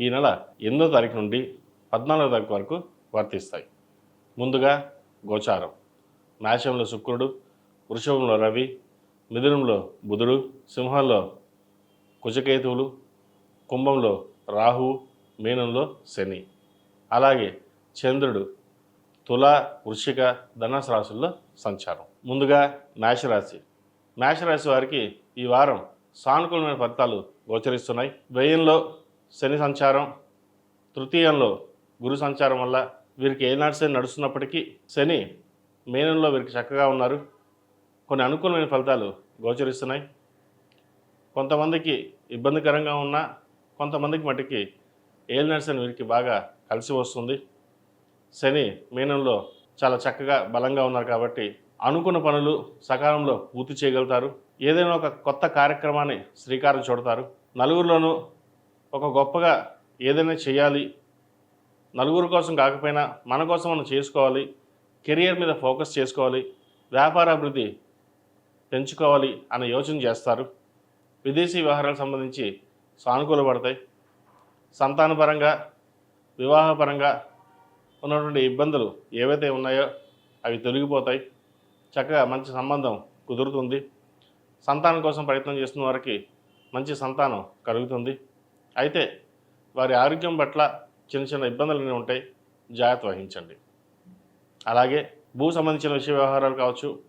ఈ నెల ఎనిమిదో తారీఖు నుండి పద్నాలుగో తారీఖు వరకు వర్తిస్తాయి. ముందుగా గోచారం. మేషంలో శుక్రుడు వృషభంలో రవి మిథునంలో బుధుడు సింహంలో కుజకేతువులు కుంభంలో రాహువు మీనంలో శని. అలాగే చంద్రుడు తుల వృషిక ధనుసు రాశుల్లో సంచారం. ముందుగా మేషరాశి. మేషరాశి వారికి ఈ వారం సానుకూలమైన ఫలితాలు గోచరిస్తున్నాయి. వ్యయంలో శని సంచారం తృతీయంలో గురు సంచారం వల్ల వీరికి ఏనాడు శని నడుస్తున్నప్పటికీ శని మేనంలో వీరికి చక్కగా ఉన్నారు. కొన్ని అనుకూలమైన ఫలితాలు గోచరిస్తున్నాయి. కొంతమందికి ఇబ్బందికరంగా ఉన్నా కొంతమందికి మటుకి ఏలినాడు శని వీరికి బాగా కలిసి వస్తుంది. శని మీనంలో చాలా చక్కగా బలంగా ఉన్నారు కాబట్టి అనుకున్న పనులు సకాలంలో పూర్తి చేయగలుగుతారు. ఏదైనా ఒక కొత్త కార్యక్రమాన్ని శ్రీకారం చుడతారు. నలుగురిలోనూ ఒక గొప్పగా ఏదైనా చేయాలి నలుగురు కోసం కాకపోయినా మన కోసం మనం చేసుకోవాలి కెరియర్ మీద ఫోకస్ చేసుకోవాలి వ్యాపార అభివృద్ధి పెంచుకోవాలి అనే యోచన చేస్తారు. విదేశీ వ్యవహారాలకు సంబంధించి సానుకూల పడతాయి. సంతానపరంగా వివాహపరంగా ఉన్నటువంటి ఇబ్బందులు ఏవైతే ఉన్నాయో అవి తొలగిపోతాయి. చక్కగా మంచి సంబంధం కుదురుతుంది. సంతానం కోసం ప్రయత్నం చేస్తున్న వారికి మంచి సంతానం కలుగుతుంది. అయితే వారి ఆరోగ్యం పట్ల చిన్న చిన్న ఇబ్బందులు ఉంటాయి. జాగ్రత్త వహించండి. అలాగే భూ సంబంధించిన విషయ వ్యవహారాలు కావచ్చు.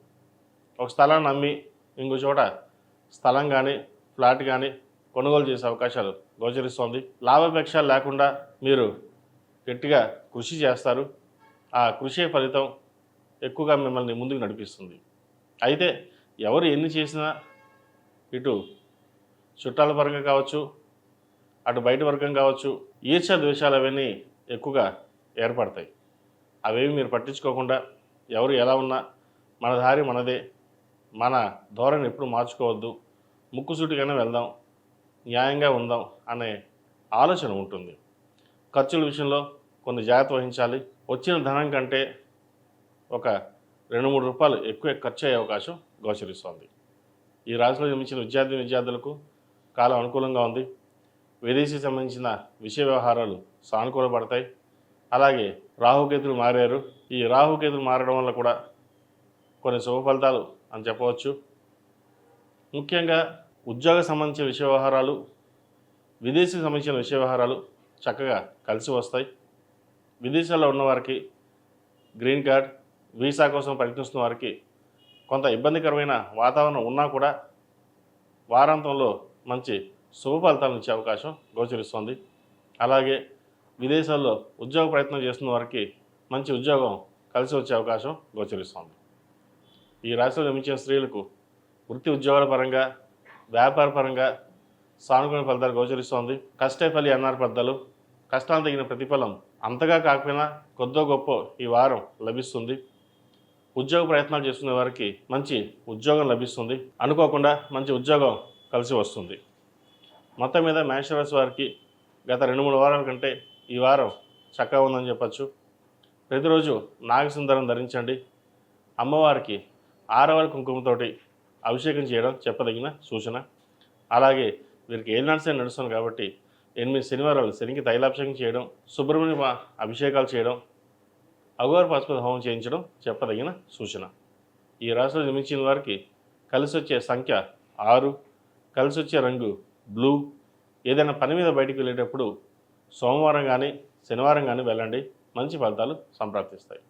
ఒక స్థలాన్ని అమ్మి ఇంకో చోట స్థలం కానీ ఫ్లాట్ కానీ కొనుగోలు చేసే అవకాశాలు గోచరిస్తోంది. లాభాపేక్ష లేకుండా మీరు గట్టిగా కృషి చేస్తారు. ఆ కృషి ఫలితం ఎక్కువగా మిమ్మల్ని ముందుకు నడిపిస్తుంది. అయితే ఎవరు ఎన్ని చేసినా ఇటు చుట్టాల పరంగా కావచ్చు అటు బయట వర్గం కావచ్చు ఈర్ష ద్వేషాలు అవన్నీ ఎక్కువగా ఏర్పడతాయి. అవేవి మీరు పట్టించుకోకుండా ఎవరు ఎలా ఉన్నా మన దారి మనదే మన ధోరణి ఎప్పుడు మార్చుకోవద్దు ముక్కుసూటిగానే వెళ్దాం న్యాయంగా ఉందాం అనే ఆలోచన ఉంటుంది. ఖర్చుల విషయంలో కొన్ని జాగ్రత్త వహించాలి. వచ్చిన ధనం కంటే ఒక రెండు మూడు రూపాయలు ఎక్కువ ఖర్చు అయ్యే అవకాశం గోచరిస్తోంది. ఈ రాశిలో జన్మించిన విద్యార్థి విద్యార్థులకు కాలం అనుకూలంగా ఉంది. విదేశీ సంబంధించిన విషయ వ్యవహారాలు సానుకూలపడతాయి. అలాగే రాహుకేతులు మారారు. ఈ రాహుకేతులు మారడం వల్ల కూడా కొన్ని శుభ ఫలితాలు అని చెప్పవచ్చు. ముఖ్యంగా ఉద్యోగ సంబంధించిన విషయ వ్యవహారాలు విదేశీకి సంబంధించిన విషయ వ్యవహారాలు చక్కగా కలిసి వస్తాయి. విదేశాల్లో ఉన్నవారికి గ్రీన్ కార్డ్ వీసా కోసం ప్రయత్నిస్తున్న వారికి కొంత ఇబ్బందికరమైన వాతావరణం ఉన్నా కూడా వారాంతంలో మంచి శుభ ఫలితాలను ఇచ్చే అవకాశం గోచరిస్తుంది. అలాగే విదేశాల్లో ఉద్యోగ ప్రయత్నం చేస్తున్న వారికి మంచి ఉద్యోగం కలిసి వచ్చే అవకాశం గోచరిస్తుంది. ఈ రాశిలో నిర్మించిన స్త్రీలకు వృత్తి ఉద్యోగాల పరంగా వ్యాపార పరంగా సానుకూల ఫలితాలు గోచరిస్తోంది. కష్టే ఫలి అన్నారు పెద్దలు కష్టాలు తగిన ప్రతిఫలం అంతగా కాకపోయినా కొద్దో గొప్ప ఈ వారం లభిస్తుంది. ఉద్యోగ ప్రయత్నాలు చేస్తున్న వారికి మంచి ఉద్యోగం లభిస్తుంది. అనుకోకుండా మంచి ఉద్యోగం కలిసి వస్తుంది. మొత్తం మీద మేషరాశి వారికి గత రెండు మూడు వారాల కంటే ఈ వారం చక్కగా ఉందని చెప్పచ్చు. ప్రతిరోజు నాగసుందరం ధరించండి. అమ్మవారికి ఆరవల కుంకుమతోటి అభిషేకం చేయడం చెప్పదగిన సూచన. అలాగే వీరికి ఏలినాడ్సే నడుస్తుంది కాబట్టి ఎనిమిది శనివారాలు శనికి తైలాభిషేకం చేయడం సుబ్రహ్మణ్య అభిషేకాలు చేయడం అఘోర పశుపతి హోమం చేయించడం చెప్పదగిన సూచన. ఈ రాశిలో జన్మించిన వారికి కలిసి వచ్చే సంఖ్య ఆరు కలిసి వచ్చే రంగు బ్లూ ఏదైనా పని మీద బయటికి వెళ్ళేటప్పుడు సోమవారం కానీ శనివారం కానీ వెళ్ళండి. మంచి ఫలితాలు సంప్రాప్తిస్తాయి.